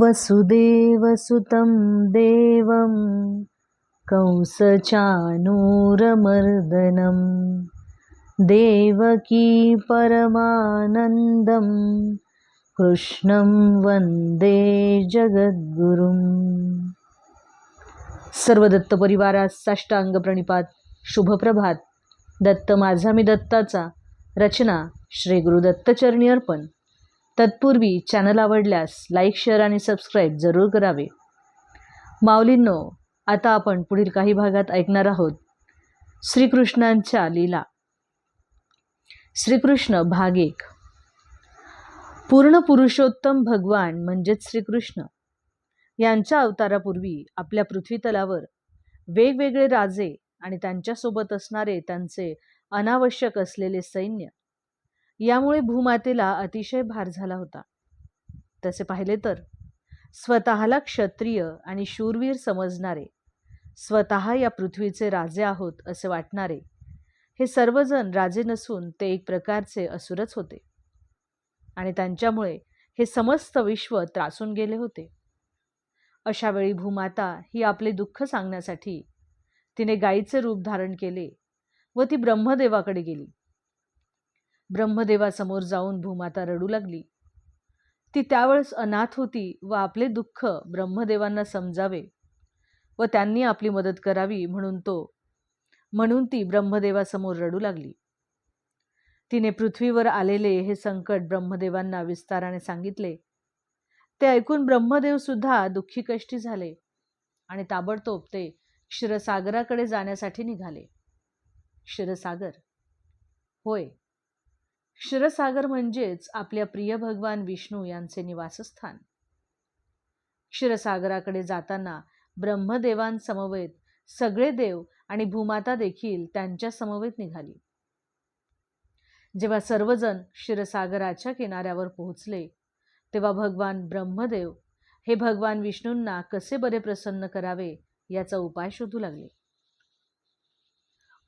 वसुदेवसुतं देवं कंसचानूरमर्दनं देवकी परमानन्दं कृष्णं वन्दे जगद्गुरुं। सर्व दत्त साष्टांग प्रणिपात शुभप्रभात. दत्त माझा मी दत्ताचा. रचना श्री गुरुदत्तचरणी अर्पण. तत्पूर्वी चॅनल आवडल्यास लाईक शेअर आणि सबस्क्राईब जरूर करावे. माऊलींनो आता आपण पुढील काही भागात ऐकणार आहोत. श्रीकृष्णांच्या लीला. श्रीकृष्ण भाग एक. पूर्ण पुरुषोत्तम भगवान म्हणजेच श्रीकृष्ण. यांच्या अवतारापूर्वी आपल्या पृथ्वीतलावर वेगवेगळे राजे आणि त्यांच्यासोबत असणारे त्यांचे अनावश्यक असलेले सैन्य यामुळे भूमातेला अतिशय भार झाला होता. तसे पाहिले तर स्वतःला क्षत्रिय आणि शूरवीर समजणारे स्वतः या पृथ्वीचे राजे आहोत असे वाटणारे हे सर्वजण राजे नसून ते एक प्रकारचे असुरच होते. आणि त्यांच्यामुळे हे समस्त विश्व त्रासून गेले होते. अशावेळी भूमाता ही आपले दुःख सांगण्यासाठी तिने गायीचे रूप धारण केले व ती ब्रह्मदेवाकडे गेली. ब्रह्मदेवासमोर जाऊन भूमाता रडू लागली. ती त्यावेळेस अनाथ होती व आपले दुःख ब्रह्मदेवांना समजावे व त्यांनी आपली मदत करावी म्हणून तो म्हणून ती ब्रह्मदेवासमोर रडू लागली. तिने पृथ्वीवर आलेले हे संकट ब्रह्मदेवांना विस्ताराने सांगितले. ते ऐकून ब्रह्मदेव सुद्धा दुःखी कष्टी झाले आणि ताबडतोब ते क्षीरसागराकडे जाण्यासाठी निघाले. क्षीरसागर. होय क्षीरसागर म्हणजेच आपल्या प्रिय भगवान विष्णू यांचे निवासस्थान. क्षीरसागराकडे जाताना ब्रह्मदेवांसमवेत सगळे देव आणि भूमाता देखील त्यांच्या समवेत निघाली. जेव्हा सर्वजण क्षीरसागराच्या किनाऱ्यावर पोहोचले तेव्हा भगवान ब्रह्मदेव हे भगवान विष्णूंना कसे बरे प्रसन्न करावे याचा उपाय शोधू लागले.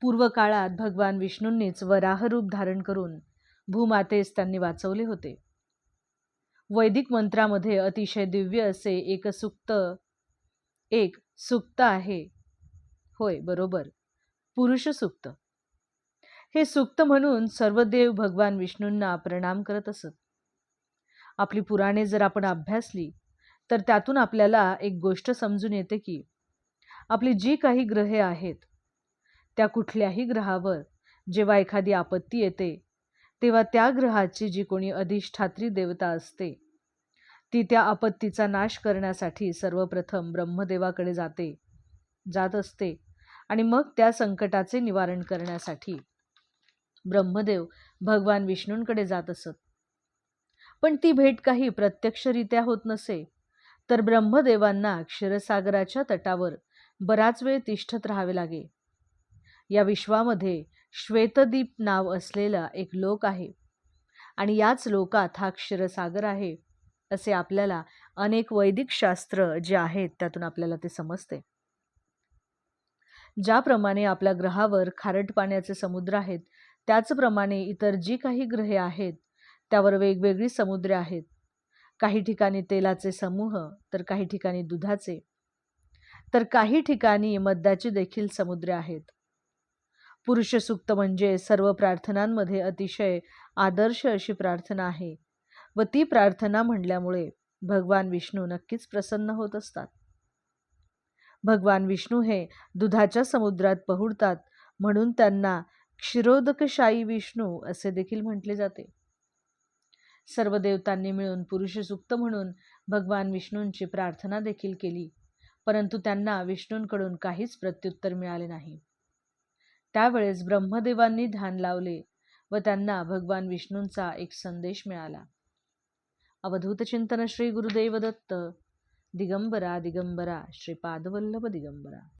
पूर्व काळात भगवान विष्णूंनीच वराहरूप धारण करून भूमातेस त्यांनी वाचवले होते. वैदिक मंत्रामध्ये अतिशय दिव्य असे एक सुक्त एक सुक्त आहे. होय बरोबर. पुरुष सुक्त. हे सुक्त म्हणून सर्व देव भगवान विष्णूंना प्रणाम करत असत. आपली पुराणे जर आपण अभ्यासली तर त्यातून आपल्याला एक गोष्ट समजून येते की आपली जी काही ग्रहे आहेत त्या कुठल्याही ग्रहावर जेव्हा एखादी आपत्ती येते तेव्हा त्या ग्रहाची जी कोणी अधिष्ठात्री देवता असते ती त्या आपत्तीचा नाश करण्यासाठी सर्वप्रथम ब्रह्मदेवाकडे जाते जात असते आणि मग त्या संकटाचे निवारण करण्यासाठी ब्रह्मदेव भगवान विष्णूंकडे जात असत. पण ती भेट काही प्रत्यक्षरित्या होत नसे तर ब्रह्मदेवांना क्षीरसागराच्या तटावर बराच वेळ तिष्ठत राहावे लागे. या विश्वामध्ये श्वेतदीप नाव असलेला एक लोक आहे. आणि याच लोकात हा क्षीरसागर आहे असे आपल्याला अनेक वैदिक शास्त्र जे आहेत त्यातून आपल्याला ते समजते. ज्याप्रमाणे आपल्या ग्रहावर खारट पाण्याचे समुद्र आहेत त्याचप्रमाणे इतर जी काही ग्रहे आहेत त्यावर वेगवेगळी समुद्रे आहेत. काही ठिकाणी तेलाचे समूह तर काही ठिकाणी दुधाचे. तर काही ठिकाणी मद्याची देखील समुद्रे आहेत. पुरुष सुक्त म्हणजे सर्व प्रार्थनांमध्ये अतिशय आदर्श अशी प्रार्थना आहे व ती प्रार्थना म्हणल्यामुळे भगवान विष्णू नक्कीच प्रसन्न होत असतात. भगवान विष्णू हे दुधाच्या समुद्रात पहुडतात म्हणून त्यांना क्षीरोदकशाही विष्णू असे देखील म्हटले जाते. सर्व देवतांनी मिळून पुरुष सुक्त म्हणून भगवान विष्णूंची प्रार्थना देखील केली परंतु त्यांना विष्णूंकडून काहीच प्रत्युत्तर मिळाले नाही. त्यावेळेस ब्रह्मदेवांनी ध्यान लावले व त्यांना भगवान विष्णूंचा एक संदेश मिळाला. अवधूत चिंतन श्री गुरुदेव दत्त दिगंबरा. दिगंबरा श्रीपादवल्लभ दिगंबरा.